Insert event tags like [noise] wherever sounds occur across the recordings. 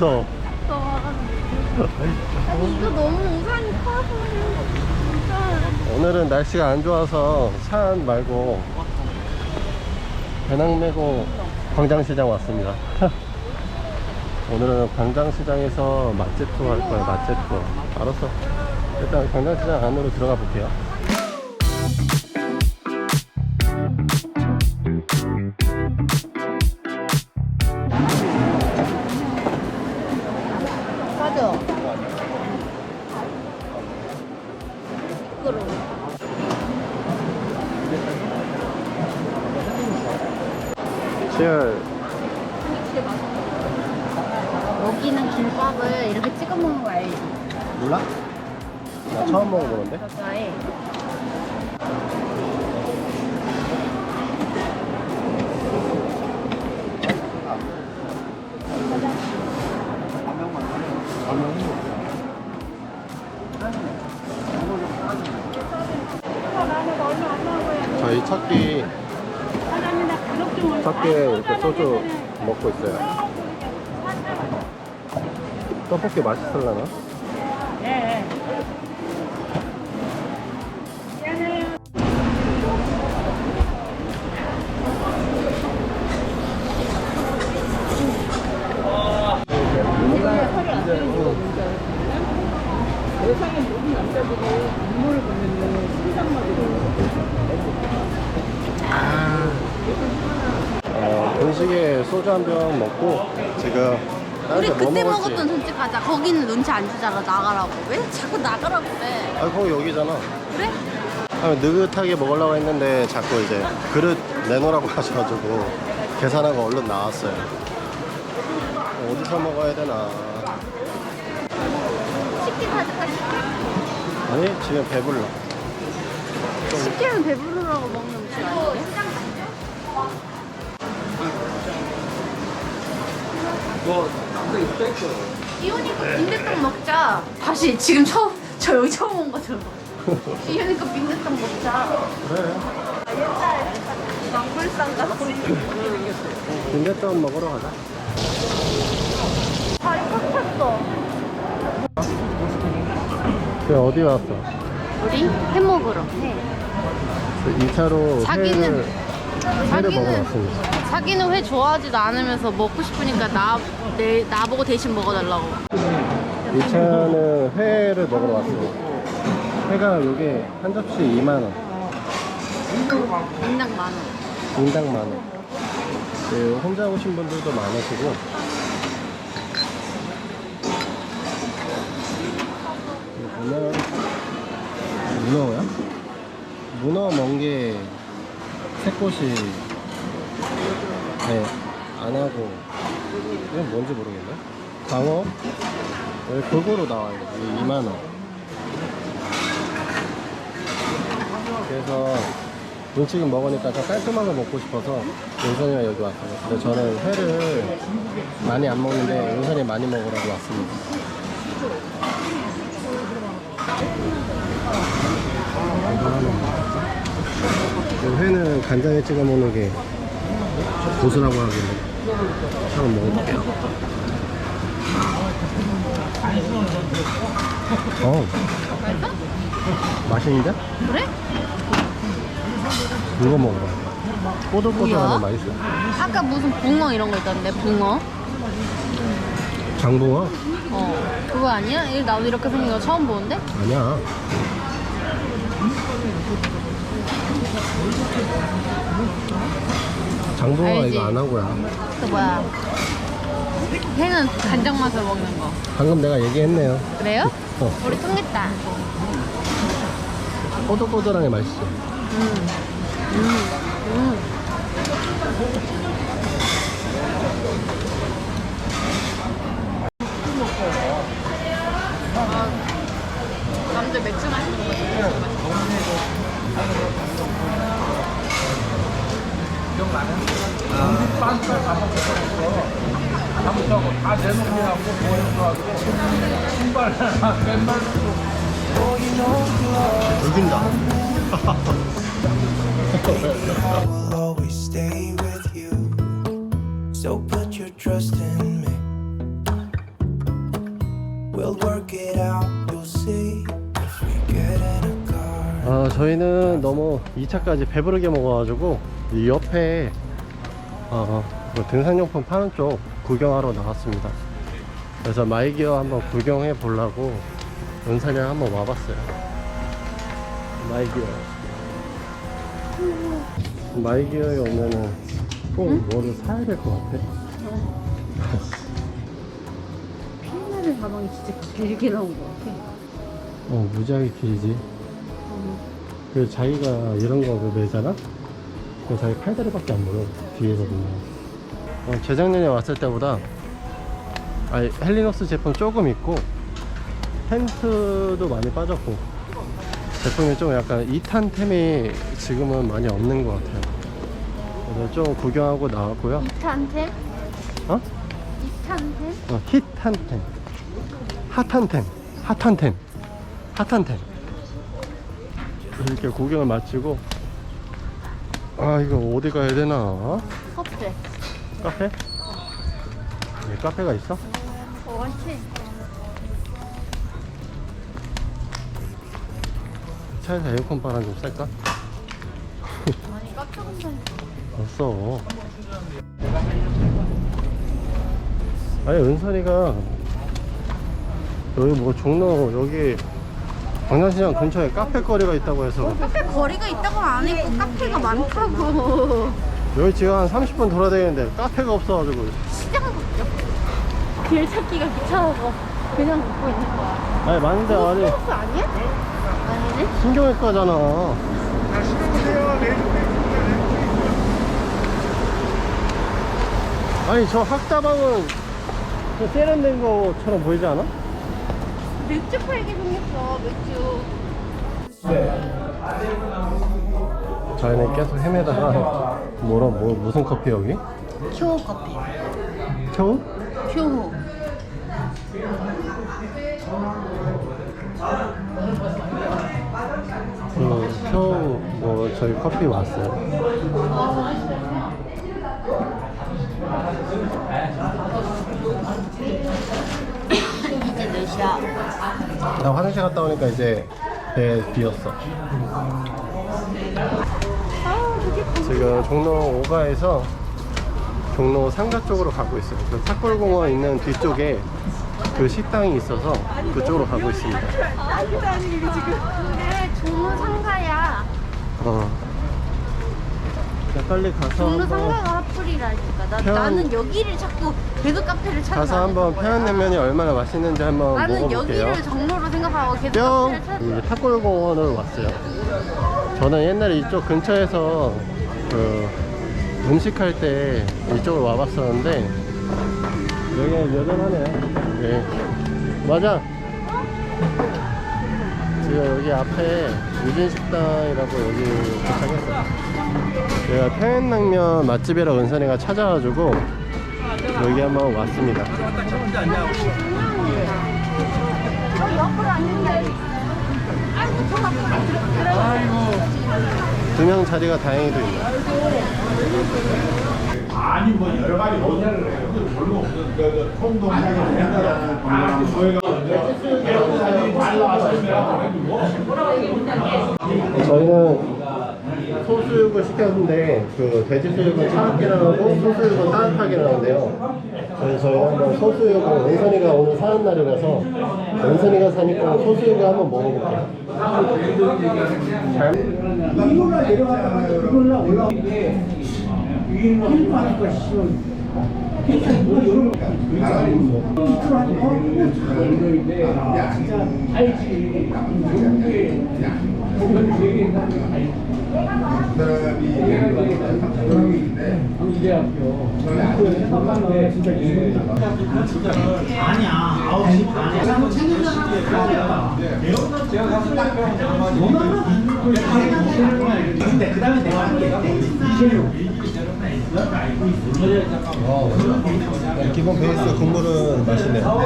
왜 웃어? 아니 이거 너무 우산이 커서 진짜 오늘은 날씨가 안 좋아서 산 말고 배낭 메고 광장시장 왔습니다. [laughs] 오늘은 광장시장에서 맛집 투어 할 거예요, 맛집 투어. 알았어. 일단 광장시장 안으로 들어가 볼게요. 여기는 김밥을 이렇게 찍어 먹는 거 알지? 몰라? 나 처음 먹어보는데? 여자에 저희 첫끼 첫끼에 이렇게 소주 먹고 있어요. 떡볶이 맛있을라나? 어, 분식에 소주 한 병 먹고 지금 다른 우리 데뭐 그때 먹었던 술집 가자 거기는 눈치 안 주잖아 나가라고. 왜 자꾸 나가라고 그래? 아 거기 여기잖아. 그래? 아, 느긋하게 먹으려고 했는데 자꾸 이제 그릇 내놓으라고 [laughs] 하셔가지고 계산하고 얼른 나왔어요. 어디서 먹어야 되나. 치킨 사줄까? 아니 지금 배불러. 치킨은 배부르라고 먹는 음식 아니야? 이혼이니까 빈대떡 먹자. 다시 지금 처음 저 여기 처음 온 거죠 [laughs] 이혼이니까 빈대떡 먹자. 그래. 망불상 같이 빈대떡 먹으러 가자. 다리 꽉 찼어. 그 어디 왔어? 우리 해 먹으러. 해. 2차로 자기는- 회를, 회를 먹으러 자기는 왔습니다. 자기는 회 좋아하지도 않으면서 먹고 싶으니까 나, 내, 나보고 대신 먹어달라고. 2차는 회를 먹으러 왔어요. 회가 여기 한 접시 2만 원. 인당 만 원. 인당 만 원. 그 혼자 오신 분들도 많으시고. 문어 문어야? 문어 멍게 새꽃이 네안 하고 이건 뭔지 모르겠네 광어 여기 골고루 나와요 이 2만원 그래서 음식은 먹으니까 좀 깔끔한 거 먹고 싶어서 윤선이가 여기 왔어요. 근데 저는 회를 많이 안 먹는데 윤선이 많이 먹으라고 왔습니다. 이 회는 간장에 찍어 먹는 게 고수라고 하길래 한번 먹어볼게요. 어, 맛있는데? 그래? 이거 먹어봐. 꼬들꼬들하면 뭐야? 맛있어. 아까 무슨 붕어 이런 거 있던데 붕어? 장붕어? 어 그거 아니야? 이- 나도 이렇게 생긴 거 처음 보는데? 아니야. 장붕어가 알지? 이거 안 한 거야. 그 뭐야 회는 간장 맛을 먹는 거 방금 내가 얘기했네요. 그래요? 어, 우리 통했다 꼬들꼬들하게 맛있어. 음. 음. 아, 남들 맥주 마시는 거 you. So put your trust in me. We'll work it out, you'll see. 아, 저희는 너무 2차까지 배부르게 먹어가지고 이 옆에 어, 뭐 등산용품 파는 쪽 구경하러 나왔습니다. 그래서 마이기어 한번 구경해 보려고 은산이랑 한번 와봤어요. 마이기어. 마이기어에 오면은 꼭 뭐를 사야 될 것 같아. [laughs] 피나는 가방이 진짜 길게 나온 것 같아. 어, 무지하게 길지. 그 자기가 이런 거 매잖아? 그 자기 팔다리밖에 안 보여. 뒤에서 보면. 어, 재작년에 왔을 때보다 아니, 헬리노스 제품 조금 있고 펜트도 많이 빠졌고 제품이 좀 약간 2탄템이 지금은 많이 없는 것 같아요. 그래서 좀 구경하고 나왔고요. 2탄템? 어? 2탄템? 어, 힙한템 핫한템 핫한템 핫한템 이렇게 구경을 마치고 아 이거 어디 가야 되나 커플. 카페? 여기 카페가 있어? 어. 차에서 에어컨 바람 좀 쌀까? 아니, 깜짝 놀랐어. 없어 아니 은선이가 여기 뭐 종로 여기 광장시장 근처에 카페 거리가 있다고 해서 카페 거리가 있다고 안 했고 카페가 많다고. 여기 지금 한 30분 돌아다니는데 카페가 없어가지고 시장밖에 없어. 길 찾기가 귀찮아서 그냥 걷고 있는 거야. 아니 많은데 아니 플러스 아니야? 아니네? 신경외과잖아 아니 저 학다방은 그 세련된 거처럼 보이지 않아? 맥주 팔게 생겼어, 맥주. 저희는 계속 헤매다가 뭐라 뭐 무슨 커피 여기? 큐 커피. 겨우? 큐. 그 겨우 뭐 저희 커피 왔어요? 나 화장실 갔다 오니까 이제 배 비었어 지금 종로 5가에서 종로 상가 쪽으로 가고 있어요. 그 탁골공원 있는 뒤쪽에 그 식당이 있어서 그쪽으로 가고 있습니다. 그래, 종로 상가야. 어. 자, 빨리 가서 종로 한번 상가가 핫플이라니까. 나, 나는 여기를 자꾸 배그 카페를 찾는 가서 한번 평양냉면이 얼마나 맛있는지 한번 나는 먹어볼게요. 여기를 정로로 생각하고 계속 뿅! 카페를 찾는 이제 탁골공원을 왔어요. 저는 옛날에 이쪽 근처에서 그 음식할 때 이쪽으로 와봤었는데 여기는 여전하네요. 예. 맞아. 지금 여기 앞에 유진식당이라고 여기 도착했어요. 제가 평양냉면 맛집이라 은선이가 찾아가지고 여기 한번 왔습니다. 여기 옆으로 앉는데. 아이고, 저 앞으로 들어. 두명 자리가 다행히도 있네. 아니 뭐 여러 가지 논의를 해요. 근데 별로 없는 그 통동 아, 저희가 달라서 저희는 소수육을 시켰는데 그 돼지 수육은 차갑게 나오고 소수육은 따뜻하게 나오는데요. 그래서 저희가 한번 소수육을 은선이가 오늘 사는 날이라서 은선이가 사니까 소수육을 한번 먹어볼게요. 잘 이걸로 내려가다가 그걸로 올라온 게 위로 하니까 씨발 이런 거 밑으로 하니까 이거인데 아 진짜 알지 좋은 게 그걸 얘기한다는 거 알지 경기대학교 그 생각하면 진짜 기분이 아니야 아홉 시 반에 한번 근데 그 다음에 내가 할게 네, 기본 베이스 국물은 맛있네요. 아,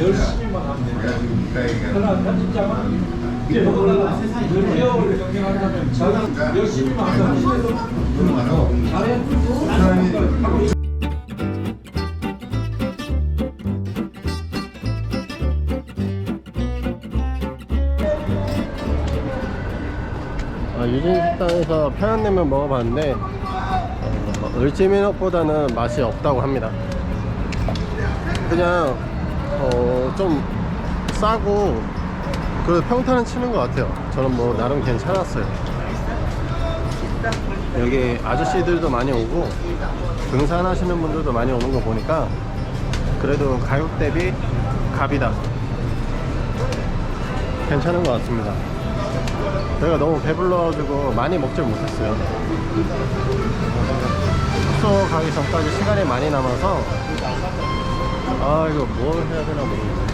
열심히만 하면 되는 유진식당에서 평양냉면 먹어봤는데 을지민옥보다는 맛이 없다고 합니다. 그냥 어, 좀 싸고 그래도 평타는 치는 것 같아요. 저는 뭐 나름 괜찮았어요. 여기 아저씨들도 많이 오고 등산하시는 분들도 많이 오는 거 보니까 그래도 가격 대비 갑이다. 괜찮은 것 같습니다. 저희가 너무 배불러가지고 많이 먹질 못했어요. 숙소 가기 전까지 시간이 많이 남아서 아 이거 뭘 해야 되나 모르겠네.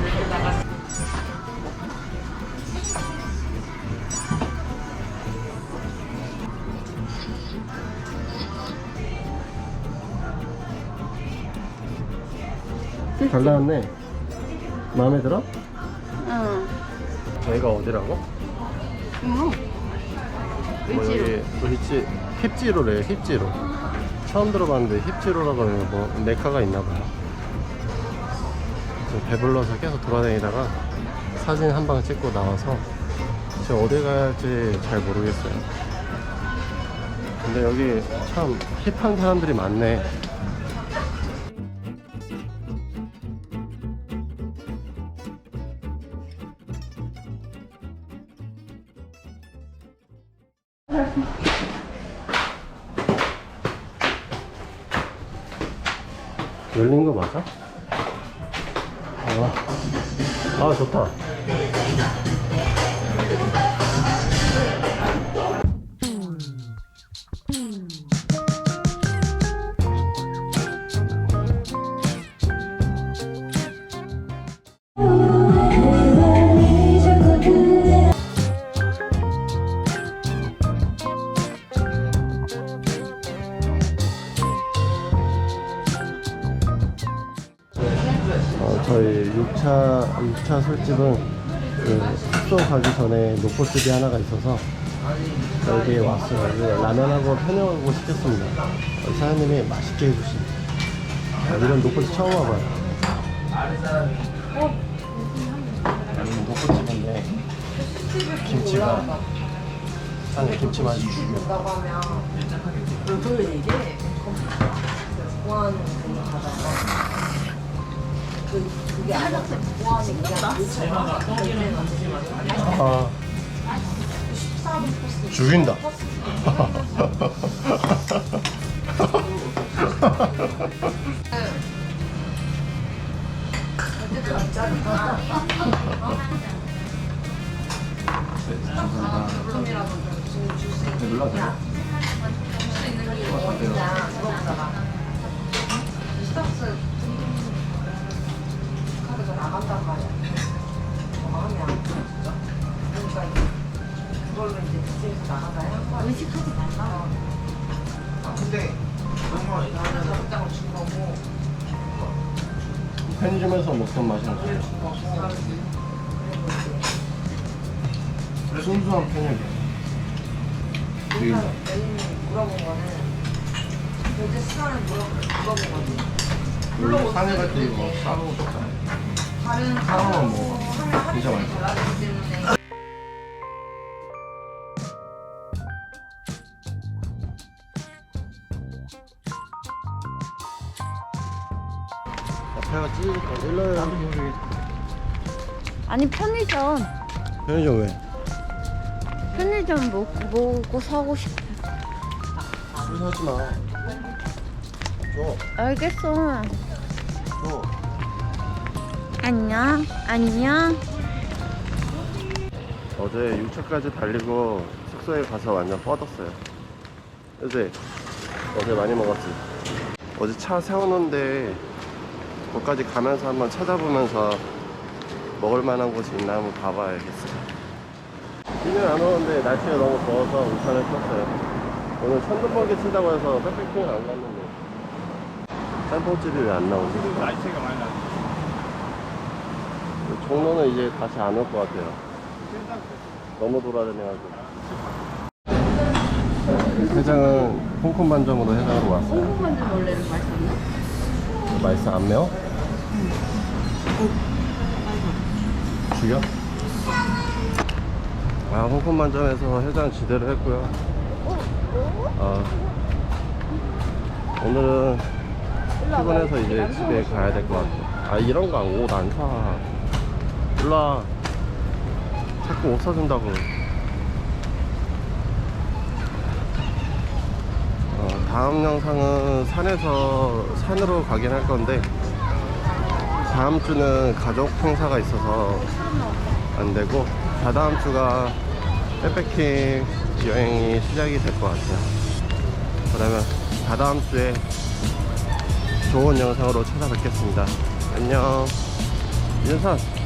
잘 나왔네. 마음에 들어? 응. 저희가 어디라고? 응. 뭐 여기 힙지 힙지로래 힙지로 처음 들어봤는데 힙지로라고 하면 뭐 메카가 있나봐요. 배불러서 계속 돌아다니다가 사진 한 방 찍고 나와서 지금 어디 가야 할지 잘 모르겠어요. 근데 여기 참 힙한 사람들이 많네 6차, 6차 술집은 그 숙소 가기 전에 노포집이 하나가 있어서 여기에 왔어요. 라면하고 편육하고 시켰습니다. 어, 사장님이 맛있게 해주십니다. 아, 이런 노포집 처음 와봐요. 여기 노포집인데 김치가 아니 김치 맛이 죽여. 아, 죽인다. 편의점에서 먹던 맛이 나요. 순수한 편육이에요. 죽인다. 물론 산에 갈 때 이거 싸먹고 싶잖아요. 싸먹으면 먹어. 진짜 맛있어. 배가 찌니까 일러요. 아니 편의점. 편의점 왜? 편의점 먹, 먹고 사고 싶어. 술 사지 마. 줘, 알겠어. 줘. 안녕. 안녕. 어제 6차까지 달리고 숙소에 가서 완전 뻗었어요. 그지? 어제 많이 먹었지? 어제 차 세워놓은데 거기까지 가면서 한번 찾아보면서 먹을 만한 곳이 있나 한번 가봐야겠어요. 비는 안 오는데 날씨가 너무 더워서 우산을 폈어요. 오늘 천둥번개 친다고 해서 백패킹을 안 갔는데 짬뽕집이 왜 안 나오지? 날씨가 많이 나지. 종로는 이제 다시 안 올 것 같아요. 너무 돌아다녀가지고. 해장은 홍콩 반점으로 해장하러 왔어요. 홍콩만두 원래는 맛있었나? 맛있어? 안 매워? 죽여? 아, 홍콩 반점에서 해장 지대로 했고요. 어, 오늘은 피곤해서 이제 집에 가야 될 것 같아. 아 이런 거 옷 안 사. 일로와. 자꾸 옷 사준다고. 다음 영상은 산에서 산으로 가긴 할 건데 다음 주는 가족 행사가 있어서 안 되고 다다음 주가 백패킹 여행이 시작이 될 것 같아요. 그러면 다다음 주에 좋은 영상으로 찾아뵙겠습니다. 안녕. 윤선.